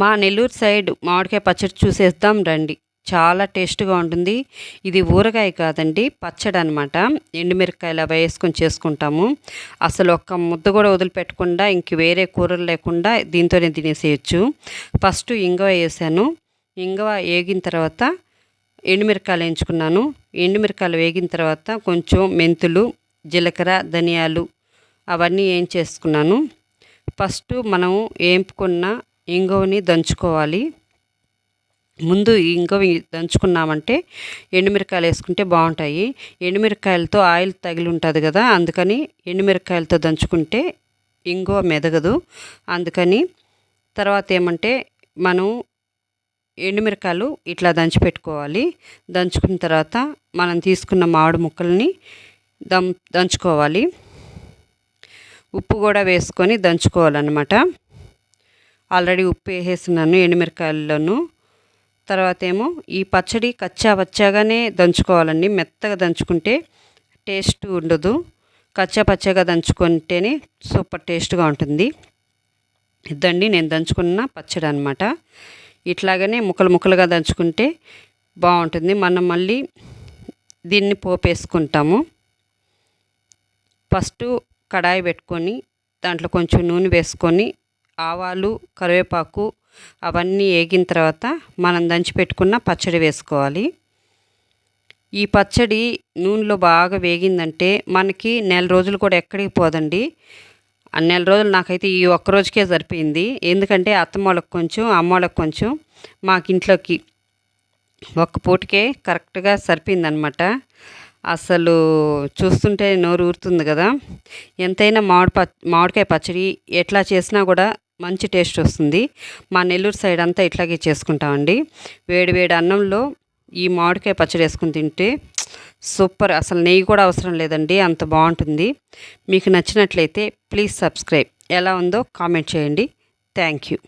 మా నెల్లూరు సైడ్ మామిడికాయ పచ్చడి చూసేద్దాం రండి. చాలా టేస్ట్గా ఉంటుంది. ఇది ఊరగాయ కాదండి పచ్చడి అనమాట ఎండుమిరకాయలు అవి వేసుకొని చేసుకుంటాము. అసలు ఒక్క ముద్ద కూడా వదిలిపెట్టకుండా ఇంక వేరే కూరలు లేకుండా దీంతోనే తినేసేయచ్చు. ఫస్ట్ ఇంగవ వేసాను. ఇంగవ వేగిన తర్వాత ఎండుమిరకాయలు వేయించుకున్నాను. ఎండుమిరకాయలు వేగిన తర్వాత కొంచెం మెంతులు జీలకర్ర ధనియాలు అవన్నీ ఏం చేసుకున్నాను ఫస్ట్ మనం వేపుకున్న ఇంగువని దంచుకోవాలి. ముందు ఇంగువ దంచుకున్నామంటే ఎండుమిరకాయలు వేసుకుంటే బాగుంటాయి. ఎండుమిరకాయలతో ఆయిల్ తగిలి ఉంటుంది కదా అందుకని ఎండుమిరకాయలతో దంచుకుంటే ఇంగువ మెదగదు. అందుకని తర్వాత ఏమంటే మనం ఎండుమిరకాయలు ఇట్లా దంచి పెట్టుకోవాలి. దంచుకున్న తర్వాత మనం తీసుకున్న మామిడి ముక్కల్ని దం దంచుకోవాలి. ఉప్పు కూడా వేసుకొని దంచుకోవాలన్నమాట. ఆల్రెడీ ఉప్పు వేసేసినాను ఎండుమిరకాయల్లోనూ తర్వాత ఏమో ఈ పచ్చడి కచ్చా పచ్చాగానే దంచుకోవాలండి. మెత్తగా దంచుకుంటే టేస్ట్ ఉండదు. కచ్చా పచ్చగా దంచుకుంటేనే సూపర్ టేస్ట్గా ఉంటుంది. ఇద్దండి నేను దంచుకున్న పచ్చడి అనమాట ఇట్లాగనే ముక్కలు ముక్కలుగా దంచుకుంటే బాగుంటుంది. మనం మళ్ళీ దీన్ని పోపేసుకుంటాము. ఫస్ట్ కడాయి పెట్టుకొని దాంట్లో కొంచెం నూనె వేసుకొని ఆవాలు కరివేపాకు అవన్నీ వేగిన తర్వాత మనం దంచి పెట్టుకున్న పచ్చడి వేసుకోవాలి. ఈ పచ్చడి నూనెలో బాగా వేగిందంటే మనకి నెల రోజులు కూడా ఎక్కడికి పోదండి. ఆ నెల రోజులు నాకైతే ఈ ఒక్క రోజుకే సరిపోయింది. ఎందుకంటే అత్తమ్మోళ్ళకి కొంచెం అమ్మోళ్ళకి కొంచెం మాకు ఇంట్లోకి ఒక్క పూటకే కరెక్ట్గా సరిపోయిందనమాట. అసలు చూస్తుంటే నోరు ఊరుతుంది కదా. ఎంతైనా మామిడి ప మామిడికాయ పచ్చడి ఎట్లా చేసినా కూడా మంచి టేస్ట్ వస్తుంది. మా నెల్లూరు సైడ్ అంతా ఇట్లాగే చేసుకుంటామండి. వేడి వేడి అన్నంలో ఈ మామిడికాయ పచ్చడి వేసుకుని తింటే సూపర్. అసలు నెయ్యి కూడా అవసరం లేదండి. అంత బాగుంటుంది. మీకు నచ్చినట్లయితే ప్లీజ్ సబ్స్క్రైబ్. ఎలా ఉందో కామెంట్ చేయండి. Thank you.